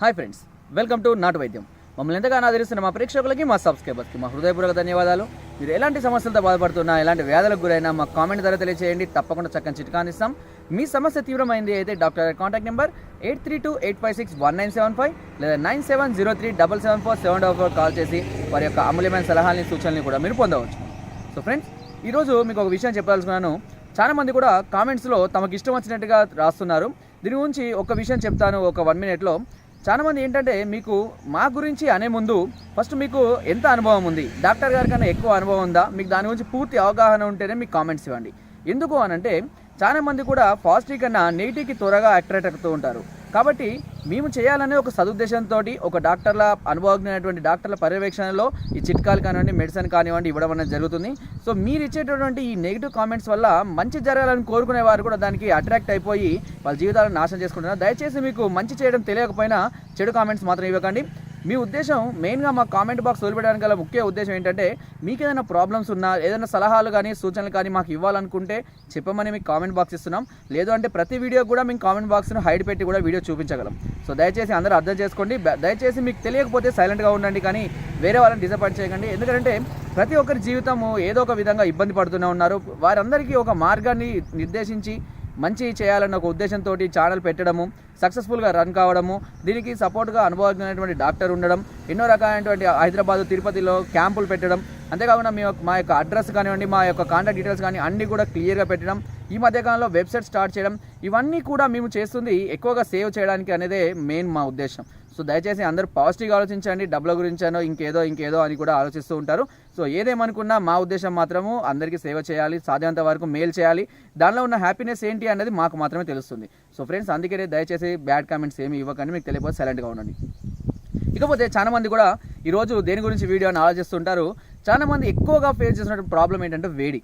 Hi friends welcome to నాటు వైద్యం. మమ్మల్ని ఎంతగానో ఆదరిస్తున్న మా ప్రేక్షకులకి మా సబ్స్క్రైబర్స్కి మా హృదయపూర్వక ధన్యవాదాలు. మీరు ఎలాంటి సమస్యలతో బాధపడుతున్నా ఎలాంటి వ్యాధులకు గురైనా మా కామెంట్ ద్వారా తెలియజేయండి తప్పకుండా చక్కని చిట్కా అందిస్తాం. మీ సమస్య తీవ్రమైంది అయితే doctor contact number eight three two eight five six one nine seven five లేదా nine seven zero three double seven four seven double four call చేసి వారి యొక్క అమూల్యమైన సలహాలని సూచనలు కూడా మీరు పొందవచ్చు. సో ఫ్రెండ్స్ ఈరోజు మీకు ఒక విషయం చెప్పాల్సుకున్నాను చాలా మంది కూడా కామెంట్స్లో తమకు ఇష్టం వచ్చినట్టుగా రాస్తున్నారు. దీని గురించి ఒక విషయం చెప్తాను. ఒక వన్ మినిట్లో చాలా మంది ఏంటంటే మీకు మా గురించి అనే ముందు ఫస్ట్ మీకు ఎంత అనుభవం ఉంది? డాక్టర్ గారి కన్నా ఎక్కువ అనుభవం ఉందా? మీకు దాని గురించి పూర్తి అవగాహన ఉంటేనే మీకు కామెంట్స్ ఇవ్వండి. ఎందుకు అనంటే చాలా మంది కూడా పాజిటివ్ కన్నా నెగిటివ్కి త్వరగా అట్రాక్ట్ అవుతూ ఉంటారు. కాబట్టి మేము చేయాలనే ఒక సదుద్దేశంతో ఒక డాక్టర్ల అనుభవజ్ఞమైనటువంటి డాక్టర్ల పర్యవేక్షణలో ఈ చిట్కాలు కానివ్వండి మెడిసిన్ కానివ్వండి ఇవ్వడం అనేది జరుగుతుంది. సో మీరు ఇచ్చేటటువంటి ఈ నెగిటివ్ కామెంట్స్ వల్ల మంచి జరగాలని కోరుకునే వారు కూడా దానికి అట్రాక్ట్ అయిపోయి వాళ్ళ జీవితాలను నాశనం చేసుకుంటున్నారు. దయచేసి మీకు మంచి చేయడం తెలియకపోయినా చెడు కామెంట్స్ మాత్రం ఇవ్వకండి. మీ ఉద్దేశం మెయిన్గా మా కామెంట్ బాక్స్ వదిలిపెట్టడానికి గల ముఖ్య ఉద్దేశం ఏంటంటే మీకు ఏదైనా ప్రాబ్లమ్స్ ఉన్నా ఏదైనా సలహాలు కానీ సూచనలు కానీ మాకు ఇవ్వాలనుకుంటే చెప్పమని మీకు కామెంట్ బాక్స్ ఇస్తున్నాం. లేదు అంటే ప్రతి వీడియో కూడా మేము కామెంట్ బాక్స్ను హైడ్ పెట్టి కూడా వీడియో చూపించగలం. సో దయచేసి అందరూ అర్థం చేసుకోండి. దయచేసి మీకు తెలియకపోతే సైలెంట్గా ఉండండి కానీ వేరే వాళ్ళని డిసపాయింట్ చేయకండి. ఎందుకంటే ప్రతి ఒక్కరి జీవితము ఏదో ఒక విధంగా ఇబ్బంది పడుతూనే ఉన్నారు. వారందరికీ ఒక మార్గాన్ని నిర్దేశించి మంచి చేయాలన్న ఒక ఉద్దేశంతో ఛానల్ పెట్టడము సక్సెస్ఫుల్గా రన్ కావడము దీనికి సపోర్ట్గా అనుభవజ్ఞమైనటువంటి డాక్టర్ ఉండడం ఎన్నో రకాలైనటువంటి హైదరాబాద్ తిరుపతిలో క్యాంపులు పెట్టడం అంతేకాకుండా మీ మా యొక్క అడ్రస్ కానివ్వండి మా యొక్క కాంటాక్ట్ డీటెయిల్స్ కానీ అన్నీ కూడా క్లియర్గా పెట్టడం ఈ మధ్యకాలంలో వెబ్సైట్ స్టార్ట్ చేయడం ఇవన్నీ కూడా మేము చేస్తుంది ఎక్కువగా సేవ్ చేయడానికి అనేదే మెయిన్ మా ఉద్దేశం. సో దయచేసి అందరూ పాజిటివ్గా ఆలోచించండి డబ్బుల గురించానో ఇంకేదో ఇంకేదో అని కూడా ఆలోచిస్తూ ఉంటారు. సో ఏదేమనుకున్నా మా ఉద్దేశం మాత్రము అందరికీ సేవ చేయాలి సాధ్యమంత వరకు మేల్ చేయాలి. దానిలో ఉన్న హ్యాపీనెస్ ఏంటి అనేది మాకు మాత్రమే తెలుస్తుంది. సో ఫ్రెండ్స్ అందుకనే దయచేసి బ్యాడ్ కామెంట్స్ ఏమి ఇవ్వకండి మీకు తెలియకపోతే సైలెంట్గా ఉండండి. ఇకపోతే చాలా మంది కూడా ఈరోజు దేని గురించి వీడియో అని ఆలోచిస్తుంటారు. చాలా మంది ఎక్కువగా ఫేస్ చేసినటువంటి ప్రాబ్లం ఏంటంటే వేడి.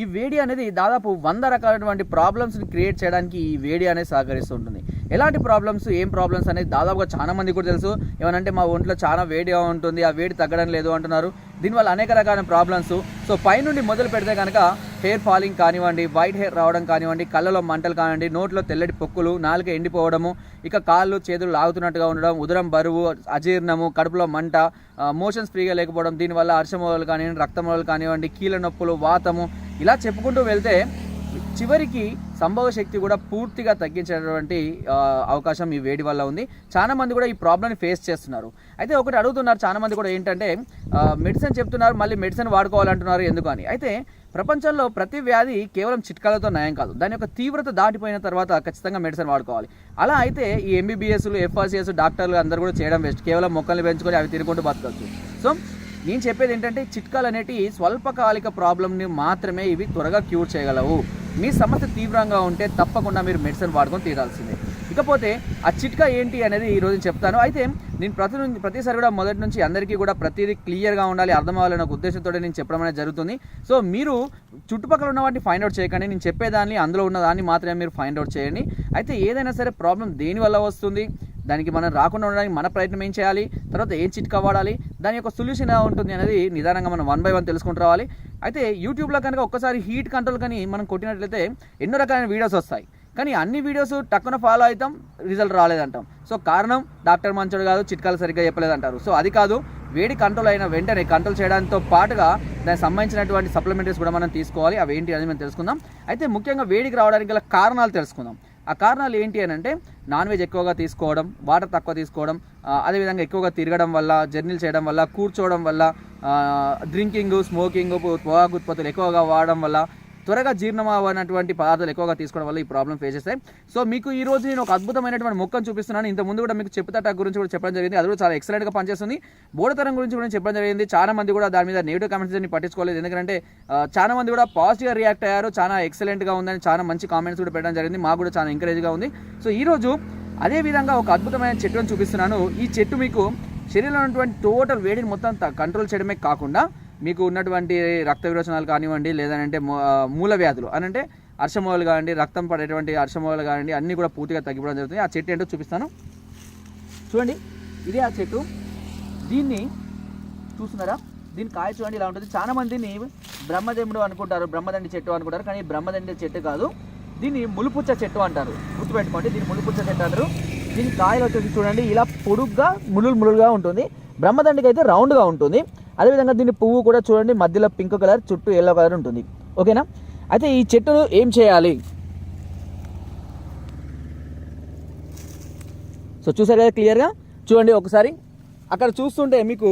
ఈ వేడి అనేది దాదాపు వంద రకాలైనటువంటి ప్రాబ్లమ్స్ని క్రియేట్ చేయడానికి ఈ వేడి అనేది సహకరిస్తూ ఉంటుంది. ఎలాంటి ప్రాబ్లమ్స్ ఏం ప్రాబ్లమ్స్ అనేది దాదాపుగా చాలా మంది కూడా తెలుసు. ఏమనంటే మా ఒంట్లో చాలా వేడిగా ఉంటుంది ఆ వేడి తగ్గడం లేదు అంటున్నారు. దీనివల్ల అనేక రకాల ప్రాబ్లమ్స్ సో పైనుండి మొదలు పెడితే కనుక హెయిర్ ఫాలింగ్ కానివ్వండి వైట్ హెయిర్ రావడం కానివ్వండి కళ్ళలో మంటలు కానివ్వండి నోట్లో తెల్లటి పొక్కులు నాలుక ఎండిపోవడము ఇక కాళ్ళు చేతులు లాగుతున్నట్టుగా ఉండడం ఉదరం బరువు అజీర్ణము కడుపులో మంట మోషన్స్ ఫ్రీగా లేకపోవడం దీనివల్ల అర్షమూలలు కానివ్వండి రక్తమూలలు కానివ్వండి కీళ్ళ నొప్పులు వాతము ఇలా చెప్పుకుంటూ వెళ్తే చివరికి సంభవ శక్తి కూడా పూర్తిగా తగ్గించేటువంటి అవకాశం ఈ వేడి వల్ల ఉంది. చాలా మంది కూడా ఈ ప్రాబ్లమ్ని ఫేస్ చేస్తున్నారు. అయితే ఒకటి అడుగుతున్నారు చాలా మంది కూడా ఏంటంటే మెడిసిన్ చెప్తున్నారు మళ్ళీ మెడిసిన్ వాడుకోవాలంటున్నారు ఎందుకు అని. అయితే ప్రపంచంలో ప్రతి వ్యాధి కేవలం చిట్కాలతో నయం కాదు. దాని యొక్క తీవ్రత దాటిపోయిన తర్వాత ఖచ్చితంగా మెడిసిన్ వాడుకోవాలి. అలా అయితే ఈ ఎంబీబీఎస్లు ఎఫ్ఆర్సీఎస్ డాక్టర్లు అందరూ కూడా చేయడం వేస్ట్ కేవలం మొక్కల్ని పెంచుకొని అవి తిరుగుకుంటూ బతకచ్చు. సో నేను చెప్పేది ఏంటంటే చిట్కాలు అనేటివి స్వల్పకాలిక ప్రాబ్లమ్ని మాత్రమే ఇవి త్వరగా క్యూర్ చేయగలవు. మీ సమస్య తీవ్రంగా ఉంటే తప్పకుండా మీరు మెడిసిన్ వాడుకొని తీరాల్సిందే. ఇకపోతే ఆ చిట్కా ఏంటి అనేది ఈ రోజు చెప్తాను. అయితే నేను ప్రతి నుంచి ప్రతిసారి కూడా మొదటి నుంచి అందరికీ కూడా ప్రతిదీ క్లియర్గా ఉండాలి అర్థం అవ్వాలనే ఒక ఉద్దేశంతో నేను చెప్పడం అనేది జరుగుతుంది. సో మీరు చుట్టుపక్కల ఉన్న వాటిని ఫైండ్ అవుట్ చేయకండి. నేను చెప్పేదాన్ని అందులో ఉన్న దాన్ని మాత్రమే మీరు ఫైండ్ అవుట్ చేయండి. అయితే ఏదైనా సరే ప్రాబ్లం దేని వల్ల వస్తుంది? దానికి మనం రాకుండా ఉండడానికి మన ప్రయత్నం ఏం చేయాలి? తర్వాత ఏం చిట్కా వాడాలి? దాని యొక్క సొల్యూషన్ ఎలా ఉంటుంది అనేది నిదానంగా మనం వన్ బై వన్ తెలుసుకుంటూ రావాలి. అయితే యూట్యూబ్లో కనుక ఒక్కసారి హీట్ కంట్రోల్ కానీ మనం కొట్టినట్లయితే ఎన్నో రకాలైన వీడియోస్ వస్తాయి. కానీ అన్ని వీడియోస్ టక్కున ఫాలో అవుతాం రిజల్ట్ రాలేదంటాం. సో కారణం డాక్టర్ మంచోడు కాదు చిట్కాలు సరిగ్గా చెప్పలేదంటారు. సో అది కాదు వేడి కంట్రోల్ అయిన వెంటనే కంట్రోల్ చేయడంతో పాటుగా దానికి సంబంధించినటువంటి సప్లిమెంటరీస్ కూడా మనం తీసుకోవాలి. అవి ఏంటి అనేది మనం తెలుసుకుందాం. అయితే ముఖ్యంగా వేడికి రావడానికి గల కారణాలు తెలుసుకుందాం. ఆ కారణాలు ఏంటి అని అంటే నాన్ వెజ్ ఎక్కువగా తీసుకోవడం వాటర్ తక్కువ తీసుకోవడం అదేవిధంగా ఎక్కువగా తిరగడం వల్ల జర్నీలు చేయడం వల్ల కూర్చోవడం వల్ల డ్రింకింగ్ స్మోకింగ్ పొగాకు ఉత్పత్తులు ఎక్కువగా వాడడం వల్ల త్వరగా జీర్ణం అవ్వనటువంటి పదార్థాలు ఎక్కువగా తీసుకోవడం వల్ల ఈ ప్రాబ్లం ఫేస్ చేస్తాయి. సో మీకు ఈ రోజు నేను ఒక అద్భుతమైనటువంటి మొక్కను చూపిస్తున్నాను. ఇంత ముందు కూడా మీకు చెప్పుతాట గురించి కూడా చెప్పడం జరిగింది. అది కూడా చాలా ఎక్సలెంట్గా పనిచేస్తుంది. బోడతరం గురించి కూడా చెప్పడం జరిగింది. చాలా మంది కూడా దాని మీద నెగిటివ్ కామెంట్స్ అన్ని పట్టించుకోలేదు. ఎందుకంటే చాలా మంది కూడా పాజిటివ్గా రియాక్ట్ అయ్యారు. చాలా ఎక్సలెంట్గా ఉందని చాలా మంచి కామెంట్స్ కూడా పెట్టడం జరిగింది. మాకు కూడా చాలా ఎంకరేజ్గా ఉంది. సో ఈ రోజు అదే విధంగా ఒక అద్భుతమైన చెట్టును చూపిస్తున్నాను. ఈ చెట్టు మీకు శరీరంలో ఉన్నటువంటి టోటల్ వేడిని మొత్తం కంట్రోల్ చేయడమే కాకుండా మీకు ఉన్నటువంటి రక్త విరోచనాలు కానివ్వండి లేదంటే మూ- మూల వ్యాధులు అని అంటే అర్షమోలు కానివ్వండి రక్తం పడేటువంటి అర్షమోలు కానివ్వండి అన్నీ కూడా పూర్తిగా తగ్గిపోవడం జరుగుతుంది. ఆ చెట్టు ఏంటో చూపిస్తాను. చూడండి ఇదే ఆ చెట్టు. దీన్ని చూస్తున్నారా? దీని కాయ చూడండి ఇలా ఉంటుంది. చాలా మందిని బ్రహ్మదేవుడు అనుకుంటారు బ్రహ్మదండి చెట్టు అనుకుంటారు కానీ బ్రహ్మదండి చెట్టు కాదు. దీన్ని ములుపుచ్చ చెట్టు అంటారు. గుర్తుపెట్టుకోండి దీన్ని ములుపుచ్చ చెట్టు అంటారు. దీని కాయలు వచ్చేసి చూడండి ఇలా పొడుగ్గా ములులు ములులుగా ఉంటుంది. బ్రహ్మదండికి అయితే రౌండ్గా ఉంటుంది. అదేవిధంగా దీని పువ్వు కూడా చూడండి మధ్యలో పింక్ కలర్ చుట్టూ ఎల్లో కలర్ ఉంటుంది. ఓకేనా? అయితే ఈ చెట్టును ఏం చేయాలి? సో చూసారు కదా క్లియర్గా చూడండి ఒకసారి. అక్కడ చూస్తుంటే మీకు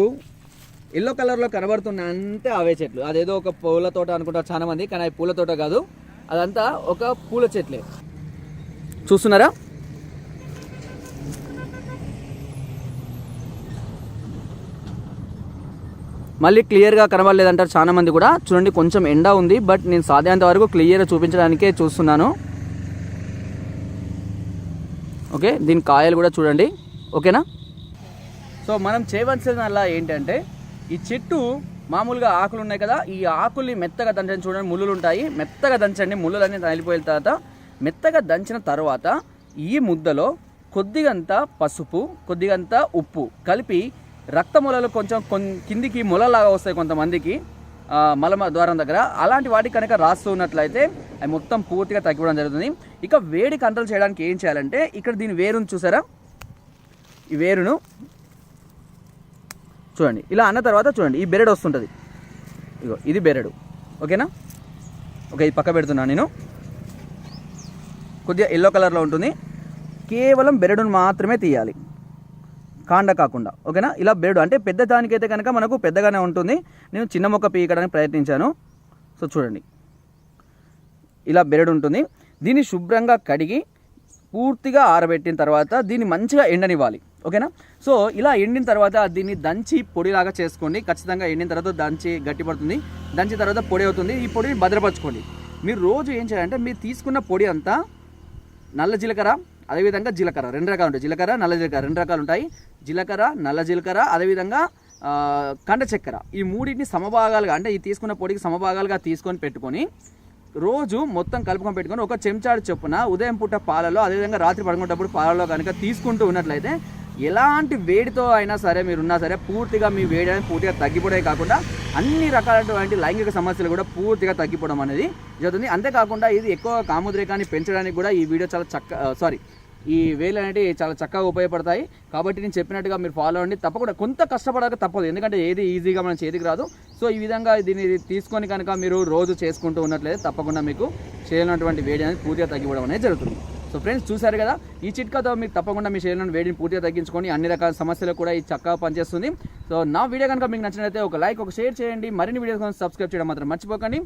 ఎల్లో కలర్లో కనబడుతున్న అంతే అవే చెట్లు. అదేదో ఒక పూల తోట అనుకుంటారు చాలామంది కానీ అవి పూల తోట కాదు. అదంతా ఒక పూల చెట్లే. చూస్తున్నారా? మళ్ళీ క్లియర్గా కనబడలేదంటారు చాలా మంది కూడా. చూడండి కొంచెం ఎండ ఉంది బట్ నేను సాధ్యంత వరకు క్లియర్గా చూపించడానికే చూస్తున్నాను. ఓకే దీని కాయలు కూడా చూడండి. ఓకేనా సో మనం చేయవలసిందల్లా ఏంటంటే ఈ చెట్టు మామూలుగా ఆకులు ఉన్నాయి కదా ఈ ఆకుల్ని మెత్తగా దంచండి చూడండి ముళ్ళులు ఉంటాయి. మెత్తగా దంచండి ముళ్ళులన్నీ తగిలిపోయిన తర్వాత మెత్తగా దంచిన తర్వాత ఈ ముద్దలో కొద్దిగంత పసుపు కొద్దిగంత ఉప్పు కలిపి రక్త మొలలు కొంచెం కొన్ కిందికి మొలలాగా వస్తాయి కొంతమందికి మలమ ద్వారం దగ్గర. అలాంటి వాటికి కనుక రాస్తూ ఉన్నట్లయితే అవి మొత్తం పూర్తిగా తగ్గిపోవడం జరుగుతుంది. ఇక వేడి కంట్రోల్ చేయడానికి ఏం చేయాలంటే ఇక్కడ దీని వేరును చూసారా? ఈ వేరును చూడండి. ఇలా అన్న తర్వాత చూడండి ఈ బెరడు వస్తుంటుంది. ఇగో ఇది బెరడు. ఓకేనా? ఓకే ఇది పక్క పెడుతున్నాను నేను. కొద్దిగా ఎల్లో కలర్లో ఉంటుంది. కేవలం బెరడును మాత్రమే తీయాలి. కాండ కాకుండా ఓకేనా? ఇలా బెరడు అంటే పెద్ద దానికైతే కనుక మనకు పెద్దగానే ఉంటుంది. నేను చిన్న మొక్క పీకడానికి ప్రయత్నించాను. సో చూడండి. ఇలా బెరడు ఉంటుంది. దీన్ని శుభ్రంగా కడిగి పూర్తిగా ఆరబెట్టిన తర్వాత దీన్ని మంచిగా ఎండనివ్వాలి. ఓకేనా? సో ఇలా ఎండిన తర్వాత దీన్ని దంచి పొడిలాగా చేసుకోండి. ఖచ్చితంగా ఎండిన తర్వాత దంచి గట్టిపడుతుంది దంచిన తర్వాత పొడి అవుతుంది. ఈ పొడిని భద్రపరచుకోండి. మీరు రోజు ఏం చేయాలంటే మీరు తీసుకున్న పొడి అంతా నల్ల జీలకర్ర అదేవిధంగా జీలకర్ర. రెండు రకాలు ఉంటాయి. జీలకర్ర నల్ల జీలకర్ర రెండు రకాలు ఉంటాయి. జీలకర్ర నల్ల జీలకర్ర అదేవిధంగా కండ చక్కెర. ఈ మూడింటిని సమభాగాలుగా అంటే ఈ తీసుకున్న పొడికి సమభాగాలుగా తీసుకొని పెట్టుకొని రోజు మొత్తం కలుపుకొని పెట్టుకొని ఒక చెంచాడు చొప్పున ఉదయం పూట పాలలో అదేవిధంగా రాత్రి పడుకునేటప్పుడు పాలలో కనుక తీసుకుంటూ ఉన్నట్లయితే ఎలాంటి వేడితో అయినా సరే మీరు ఉన్నా సరే పూర్తిగా మీ వేడి అనేది పూర్తిగా తగ్గిపోవడమే కాకుండా అన్ని రకాలైనటువంటి లైంగిక సమస్యలు కూడా పూర్తిగా తగ్గిపోవడం అనేది జరుగుతుంది. అంతేకాకుండా ఇది ఎక్కువ కాముద్రేకాన్ని పెంచడానికి కూడా ఈ వీడియో చాలా చక్క సారీ ఈ వేలు అనేవి చాలా చక్కగా ఉపయోగపడతాయి. కాబట్టి నేను చెప్పినట్టుగా మీరు ఫాలో అవ్వండి. తప్పకుండా కొంత కష్టపడక తప్పదు. ఎందుకంటే ఏది ఈజీగా మన చేతికి రాదు. సో ఈ విధంగా దీన్ని తీసుకొని కనుక మీరు రోజు చేసుకుంటూ ఉన్నట్లయితే తప్పకుండా మీకు చేయనటువంటి వేడి అనేది పూర్తిగా తగ్గిపోవడం అనేది జరుగుతుంది. సో ఫ్రెండ్స్ చూసారు కదా? ఈ చిట్కాతో మీరు తప్పకుండా మీ శరీరం వేడిని పూర్తిగా తగ్గించుకొని అన్ని రకాల సమస్యలు కూడా ఈ చక్కగా పనిచేస్తుంది. సో నా వీడియో కనుక మీకు నచ్చినట్లయితే ఒక లైక్ ఒక షేర్ చేయండి. మరిన్ని వీడియోస్ కోసం సబ్స్క్రైబ్ చేయడం మాత్రం మర్చిపోకండి.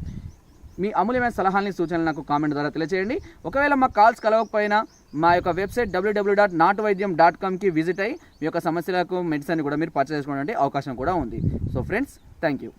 మీ అమూల్యమైన సలహాలని సూచనలు నాకు కామెంట్ ద్వారా తెలియజేయండి ఒకవేళ మా కాల్స్ కలవకపోయినా మా యొక్క వెబ్సైట్ డబ్ల్యూడబ్ల్యూ డాట్ నాటు వైద్యం డాట్ కామ్కి విజిట్ అయ్యి మీ యొక్క సమస్యలకు మెడిసిన్ కూడా మీరు పర్చేస్ చేసుకోవడానికి అవకాశం కూడా ఉంది. So friends thank you